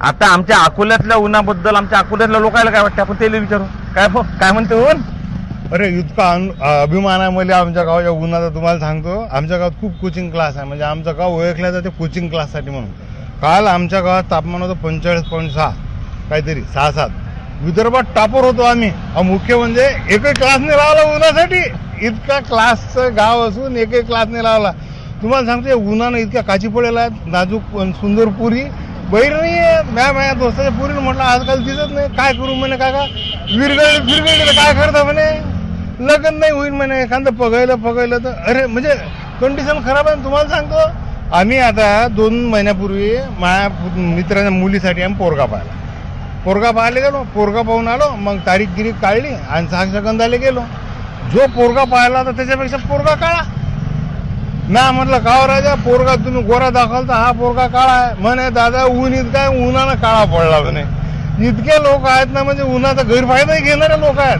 आता आमच्या अकोल्यातल्या उन्हाबद्दल आमच्या अकोल्यातल्या लोकांना काय वाटतं? आपण त्याला विचारू. काय काय म्हणते ऊन? अरे इतका अभिमानामध्ये अभिमान आहे मला आमच्या गावाच्या उन्हाचा तुम्हाला सांगतो. आमच्या गावात खूप कोचिंग क्लास आहे. म्हणजे आमचं गाव ओळखलं जाते कोचिंग क्लाससाठी म्हणून. काल आमच्या गावात तापमान होतं पंचेचाळीस पॉईंट सहा काहीतरी सहा सात. विदर्भात टापर होतो आम्ही. मुख्य म्हणजे एकही क्लास नाही लावला उन्हासाठी. इतका क्लासचं गाव असून एकही क्लास नाही लावला. तुम्हाला सांगते उन्हानं इतक्या काची पडेला आहेत नाजूक पण सुंदर पुरी बैर नाही आहे म्या माझ्या दोस्ताच्या पुरीनं म्हटलं आजकाल दिसत नाही. काय करू म्हणे काका? विरगळले फिरगळले तर काय करता म्हणे? लग्न नाही होईल म्हणे. एखादं पगायलं पगायलं तर अरे म्हणजे कंडिशन खराब आहे तुम्हाला सांगतो. आम्ही आता दोन महिन्यापूर्वी माझ्या मित्राच्या मुलीसाठी आम्ही पोरगा पाहिला. पोरगा पाहायला गेलो. पोरगा पाहून आलो. मग तारीख गिरीक काढली आणि सहा साक्षगंधाला गेलो. जो पोरगा पाहिला तर त्याच्यापेक्षा पोरगा काळा. ना म्हटलं काव राजा पोरगा तुम्ही गोरा दाखवता हा पोरगा काळा आहे. म्हणे दादा ऊन इतका आहे, उन्हानं काळा पडला म्हणे. इतके लोक आहेत ना म्हणजे उन्हाचा गैरफायदाही घेणारे लोक आहेत.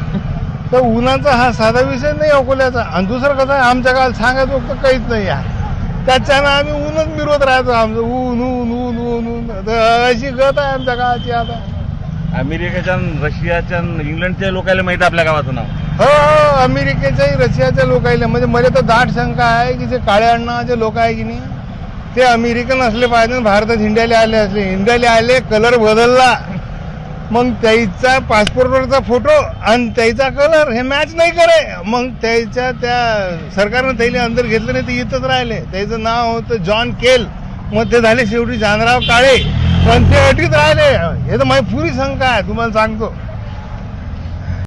तर उन्हाचा हा साधा विषय नाही अकोल्याचा. आणि दुसरं कसं आहे आमच्या काळात सांगायचं तर काहीच नाही आहे. त्याच्यानं आम्ही ऊनच मिरवत राहतो आमचं. ऊन ऊन ऊन ऊन ऊन. तर अशी गत आहे आमच्या गावाची आता. अमेरिकेच्या रशियाच्या इंग्लंडच्या लोकांना माहिती आहे आपल्या गावाचं नाव. हो हो अमेरिकेच्याही रशियाच्या लोकायला म्हणजे मला तर दाट शंका आहे की जे काळ्या अण्णाचे लोक आहे की नाही ते अमेरिकन असले पाहिजे भारतात हिंडायला आले असले. हिंडायला आले कलर बदलला. मग त्याचा पासपोर्टवरचा फोटो आणि त्याचा कलर हे मॅच नाही करे. मग त्याच्या त्या सरकारनं त्याने अंदर घेतलं नाही ते इथंच राहिले. त्याचं नाव होतं जॉन केल. मग ते झाले शेवटी जानराव काळे. पण ते अटीत राहिले. हे तर माझी पुरी शंका आहे तुम्हाला सांगतो.